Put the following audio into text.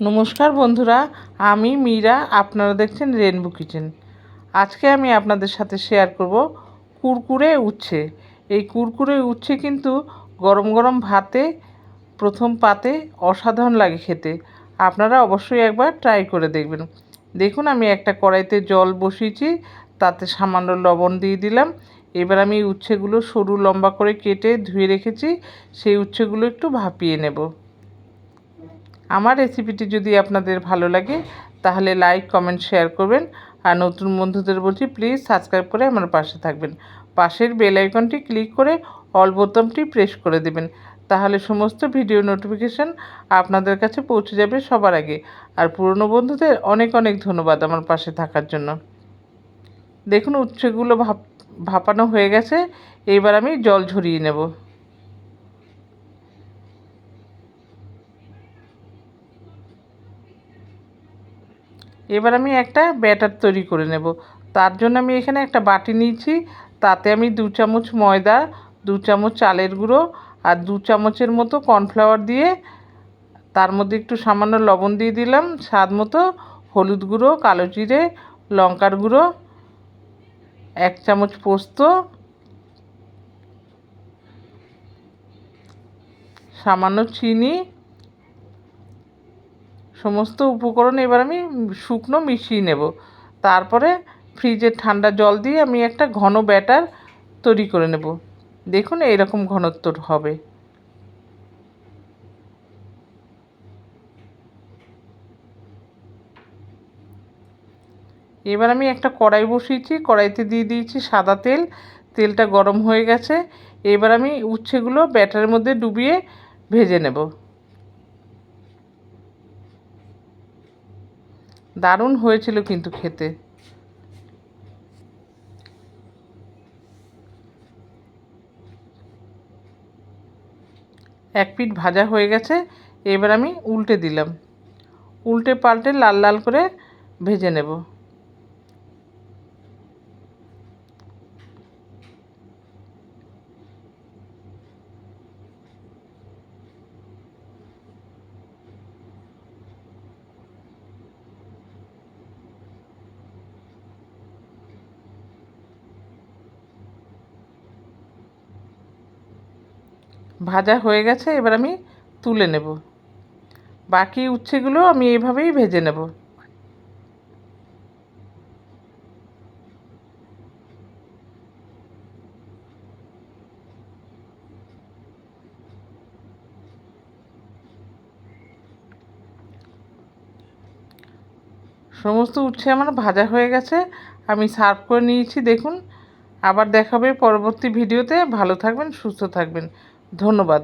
নমস্কার বন্ধুরা, আমি মীরা, আপনারা দেখছেন রেনবো কিচেন আজকে আমি আপনাদের সাথে শেয়ার করব কুরকুরে উচ্ছে। এই কুরকুরে উচ্ছে কিন্তু গরম গরম ভাতে, প্রথম পাতে অসাধারণ লাগে খেতে। আপনারা অবশ্যই একবার ট্রাই করে দেখবেন। দেখুন, আমি একটা কড়াইতে জল বসিয়েছি, তাতে সামান্য লবণ দিয়ে দিলাম। এবার আমি উচ্ছেগুলো সরু লম্বা করে কেটে ধুয়ে রেখেছি, সেই উচ্ছেগুলো একটু ভাপিয়ে নেব। আমার রেসিপিটি যদি আপনাদের ভালো লাগে, তাহলে লাইক কমেন্ট শেয়ার করবেন। আর নতুন বন্ধুদের বলছি প্লিজ সাবস্ক্রাইব করে আমার পাশে থাকবেন। পাশের বেল আইকনটি ক্লিক করে অল বোতামটি প্রেস করে দেবেন। তাহলে সমস্ত ভিডিও নোটিফিকেশান আপনাদের কাছে পৌঁছে যাবে সবার আগে। আর পুরনো বন্ধুদের অনেক অনেক ধন্যবাদ আমার পাশে থাকার জন্য। দেখুন উচ্ছেগুলো ভাপ, ভাপানো হয়ে গেছে। এইবার আমি জল ঝরিয়ে নেব। এবার আমি একটা ব্যাটার তৈরি করে নেব। তার জন্য আমি এখানে একটা বাটি নিয়েছি। তাতে আমি দু চামচ ময়দা, দু চামচ চালের গুঁড়ো আর দু চামচের মতো কর্নফ্লাওয়ার দিয়ে তার মধ্যে একটু সামান্য লবণ দিয়ে দিলাম, স্বাদ মতো হলুদ গুঁড়ো, কালো জিরে, লঙ্কার গুঁড়ো, এক চামচ পোস্ত, সামান্য চিনি সমস্ত উপকরণ এবার আমি শুকনো মিশিয়ে নেব। তারপরে ফ্রিজের ঠান্ডা জল দিয়ে আমি একটা ঘন ব্যাটার তৈরি করে নেব। দেখুন এইরকম ঘনত্ব হবে। এবার আমি একটা কড়াই বসিয়েছি, কড়াইতে দিয়ে দিয়েছি সাদা তেল। তেলটা গরম হয়ে গেছে। এবার আমি উচ্ছেগুলো ব্যাটারের মধ্যে ডুবিয়ে ভেজে নেব। দারুণ হয়েছিল কিন্তু খেতে। এক পিঠ ভাজা হয়ে গেছে, এবার আমি উল্টে দিলাম। উল্টে পাল্টে লাল লাল করে ভেজে নেব। ভাজা হয়ে গেছে, এবার আমি তুলে নেব। বাকি উচ্ছেগুলো আমি এইভাবেই ভেজে নেব। সমস্ত উচ্ছে আমার ভাজা হয়ে গেছে, আমি সার্ভ করে নিয়েছি। দেখুন, আবার দেখাবে পরবর্তী ভিডিওতে। ভালো থাকবেন, সুস্থ থাকবেন। ধন্যবাদ।